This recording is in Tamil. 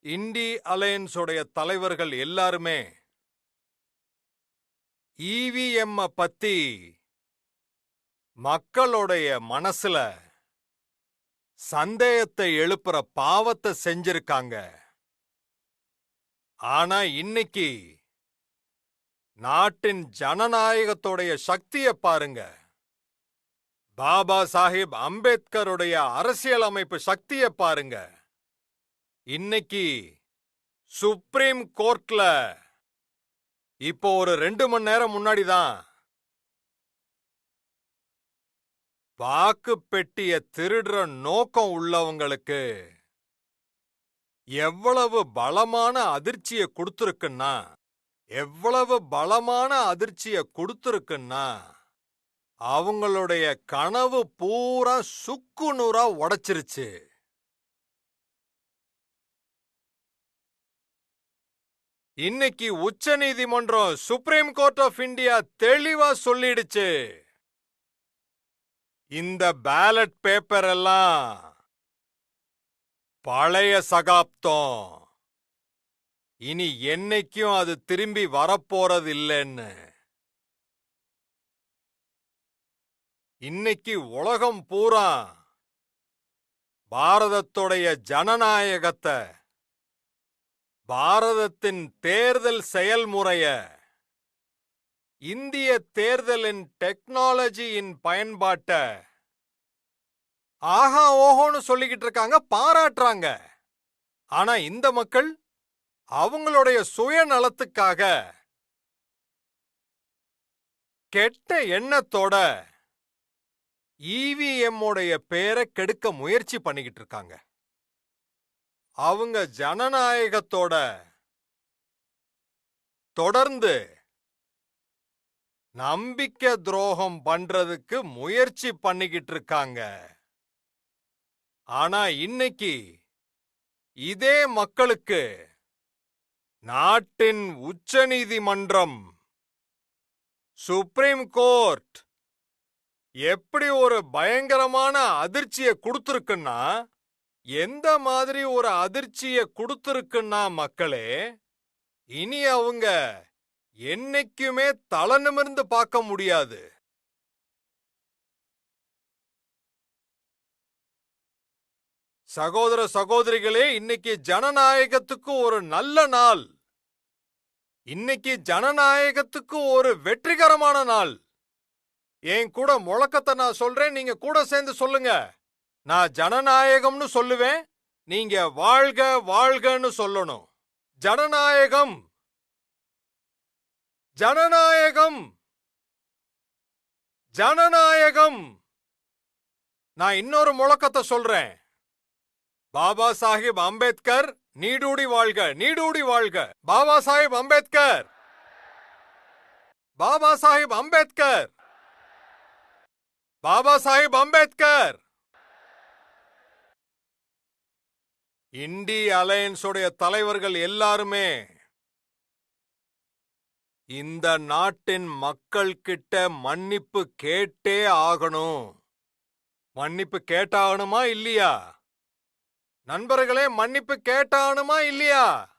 இண்டி அலையன்ஸோடைய தலைவர்கள் எல்லாருமே இவிஎம் பத்தி மக்களுடைய மனசுல சந்தேகத்தை எழுப்புற பாவத்தை செஞ்சிருக்காங்க. ஆனா இன்னைக்கு நாட்டின் ஜனநாயகத்தோடைய சக்தியை பாருங்க. பாபா சாஹிப் அம்பேத்கருடைய அரசியலமைப்பு சக்தியை பாருங்க. இன்னைக்கு சுப்ரீம் கோர்ட்ல இப்போ ஒரு ரெண்டு மணி நேரம் முன்னாடி தான் வாக்கு பெட்டிய திருடுற நோக்கம் உள்ளவங்களுக்கு எவ்வளவு பலமான அதிர்ச்சிய கொடுத்துருக்குன்னா எவ்வளவு பலமான அதிர்ச்சிய கொடுத்துருக்குன்னா அவங்களுடைய கனவு பூரா சுக்கு நூறா உடைச்சிருச்சு. இன்னைக்கு உச்ச நீதிமன்றம் சுப்ரீம் கோர்ட் ஆஃப் இந்தியா தெளிவா சொல்லிடுச்சு. இந்த பேலட் பேப்பர் எல்லாம் பழைய சகாப்தம். இனி என்னைக்கும் அது திரும்பி வரப்போறது இல்லைன்னு இன்னைக்கு உலகம் பூரா பாரதத்துடைய ஜனநாயகத்தை பாரதத்தின் தேர்தல் செயல்முறைய இந்திய தேர்தலின் டெக்னாலஜியின் பயன்பாட்ட ஆஹா ஓஹோன்னு சொல்லிக்கிட்டு இருக்காங்க பாராட்டுறாங்க. ஆனா இந்த மக்கள் அவங்களுடைய சுயநலத்துக்காக கெட்ட எண்ணத்தோட இவிஎம் உடைய பேரை கெடுக்க முயற்சி பண்ணிக்கிட்டு இருக்காங்க. அவங்க ஜனநாயகத்தோட தொடர்ந்து நம்பிக்கை துரோகம் பண்றதுக்கு முயற்சி பண்ணிக்கிட்டு இருக்காங்க. ஆனா இன்னைக்கு இதே மக்களுக்கு நாட்டின் உச்சநீதிமன்றம் சுப்ரீம் கோர்ட் எப்படி ஒரு பயங்கரமான அதிர்ச்சியை கொடுத்துருக்குன்னா எந்த மாதிரி ஒரு அதிர்ச்சியை கொடுத்துருக்குன்னா மக்களே இனி அவங்க என்னைக்குமே தலை நிமிர்ந்து பார்க்க முடியாது. சகோதர சகோதரிகளே இன்னைக்கு ஜனநாயகத்துக்கு ஒரு நல்ல நாள். இன்னைக்கு ஜனநாயகத்துக்கு ஒரு வெற்றிகரமான நாள். என் கூட முழக்கத்தை நான் சொல்றேன் நீங்க கூட சேர்ந்து சொல்லுங்க. நான் ஜனநாயகம்னு சொல்லுவேன் நீங்க வாழ்க வாழ்கன்னு சொல்லணும். ஜனநாயகம். ஜனநாயகம். ஜனநாயகம். நான் இன்னொரு முழக்கத்தை சொல்றேன். பாபா சாஹிப் அம்பேத்கர் நீடூடி வாழ்க நீடூடி வாழ்க. பாபா சாஹிப் அம்பேத்கர். பாபா சாஹிப் அம்பேத்கர். பாபா சாஹிப் அம்பேத்கர். இண்டி அலையன்ஸுடைய தலைவர்கள் எல்லாருமே இந்த நாட்டின் மக்கள் கிட்ட மன்னிப்பு கேட்டே ஆகணும். மன்னிப்பு கேட்டாகணுமா இல்லையா? நண்பர்களே மன்னிப்பு கேட்டாகணுமா இல்லையா?